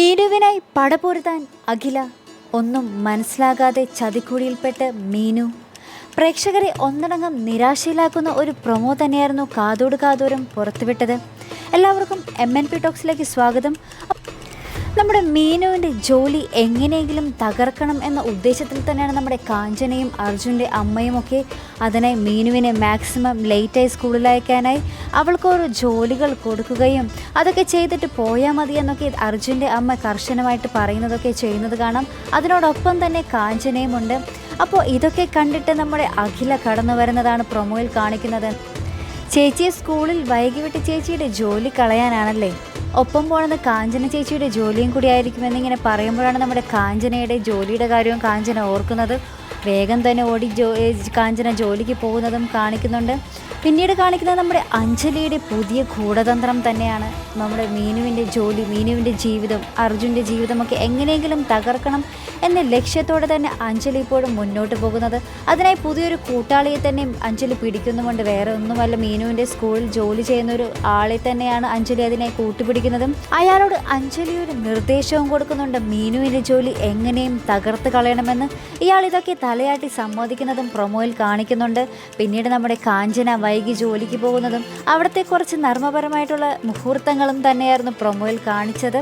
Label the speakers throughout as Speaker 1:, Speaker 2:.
Speaker 1: മീനുവിനായി പടപൊരുതാൻ അഖില ഒന്നും മനസ്സിലാകാതെ ചതിക്കുഴിയിൽപ്പെട്ട് മീനു. പ്രേക്ഷകരെ ഒന്നടങ്കം നിരാശയിലാക്കുന്ന ഒരു പ്രൊമോ തന്നെയായിരുന്നു കാതോട് കാതോരം പുറത്തുവിട്ടത്. എല്ലാവർക്കും എം എൻ പി ടോക്സിലേക്ക് സ്വാഗതം. നമ്മുടെ മീനുവിന്റെ ജോലി എങ്ങനെയെങ്കിലും തകർക്കണം എന്ന ഉദ്ദേശത്തിൽ തന്നെയാണ് നമ്മുടെ കാഞ്ചനയും അർജുന്റെ അമ്മയും ഒക്കെ അതിനായി മീനുവിനെ മാക്സിമം ലേറ്റായി സ്കൂളിൽ അയക്കാനായി അവൾക്ക് ഓരോ ജോലികൾ കൊടുക്കുകയും അതൊക്കെ ചെയ്തിട്ട് പോയാൽ മതി എന്നൊക്കെ അർജുന്റെ അമ്മ കർശനമായിട്ട് പറയുന്നതൊക്കെ ചെയ്യുന്നത് കാണാം. അതിനോടൊപ്പം തന്നെ കാഞ്ചനയും ഉണ്ട്. അപ്പോൾ ഇതൊക്കെ കണ്ടിട്ട് നമ്മുടെ അഖില കടന്നു വരുന്നതാണ് പ്രൊമോയിൽ കാണിക്കുന്നത്. ചേച്ചിയെ സ്കൂളിൽ വൈകി വിട്ട് ചേച്ചിയുടെ ജോലി കളയാനാണല്ലേ? ഒപ്പം പോണത് കാഞ്ചന ചേച്ചിയുടെ ജോലിയും കൂടി ആയിരിക്കുമെന്നിങ്ങനെ പറയുമ്പോഴാണ് നമ്മുടെ കാഞ്ചനയുടെ ജോലിയുടെ കാര്യവും കാഞ്ചന ഓർക്കുന്നത്. വേഗം തന്നെ ഓടി ജോ കാഞ്ചന ജോലിക്ക് പോകുന്നതും കാണിക്കുന്നുണ്ട്. പിന്നീട് കാണിക്കുന്നത് നമ്മുടെ അഞ്ജലിയുടെ പുതിയ ഗൂഢതന്ത്രം തന്നെയാണ്. നമ്മുടെ മീനുവിന്റെ ജോലി മീനുവിന്റെ ജീവിതം അർജുന്റെ ജീവിതമൊക്കെ എങ്ങനെയെങ്കിലും തകർക്കണം എന്ന ലക്ഷ്യത്തോടെ തന്നെ അഞ്ജലി ഇപ്പോഴും മുന്നോട്ട് പോകുന്നത്. അതിനായി പുതിയൊരു കൂട്ടാളിയെ തന്നെ അഞ്ജലി പിടിക്കുന്നുമുണ്ട്. വേറെ ഒന്നുമല്ല മീനുവിന്റെ സ്കൂളിൽ ജോലി ചെയ്യുന്ന ഒരു ആളെ തന്നെയാണ് അഞ്ജലി അതിനെ കൂട്ടുപിടിക്കുന്നതും. അയാളോട് അഞ്ജലി ഒരു നിർദ്ദേശവും കൊടുക്കുന്നുണ്ട്. മീനുവിന്റെ ജോലി എങ്ങനെയും തകർത്ത് കളയണമെന്ന്. ഇയാൾ ഇതൊക്കെ തലയാട്ടി സമ്മതിക്കുന്നതും പ്രൊമോയിൽ കാണിക്കുന്നുണ്ട്. പിന്നീട് നമ്മുടെ കാഞ്ചന വൈകി ജോലിക്ക് പോകുന്നതും അവിടുത്തെ കുറച്ച് നർമ്മപരമായിട്ടുള്ള മുഹൂർത്തങ്ങളും തന്നെയായിരുന്നു പ്രൊമോയിൽ കാണിച്ചത്.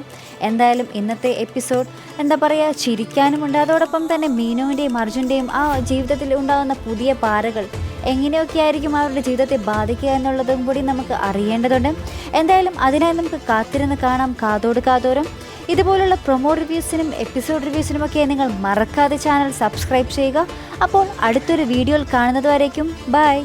Speaker 1: എന്തായാലും ഇന്നത്തെ എപ്പിസോഡ് എന്താ പറയുക ചിരിക്കാനുമുണ്ട്. അതോടൊപ്പം തന്നെ മീനുവിന്റെയും അർജുന്റെയും ആ ജീവിതത്തിൽ ഉണ്ടാകുന്ന പുതിയ പാരകൾ എങ്ങനെയൊക്കെ ആയിരിക്കും അവരുടെ ജീവിതത്തെ ബാധിക്കുക എന്നുള്ളതും കൂടി നമുക്ക് അറിയേണ്ടതുണ്ട്. എന്തായാലും അതിനായി നമുക്ക് കാത്തിരുന്ന് കാണാം. കാതോട് കാതോരം. ഇതുപോലുള്ള പ്രൊമോ റിവ്യൂസിനും എപ്പിസോഡ് റിവ്യൂസിനും ഒക്കെ നിങ്ങൾ മറക്കാതെ ചാനൽ സബ്സ്ക്രൈബ് ചെയ്യുക. അപ്പോൾ അടുത്തൊരു വീഡിയോയിൽ കാണുന്നത് വരേക്കും. ബൈ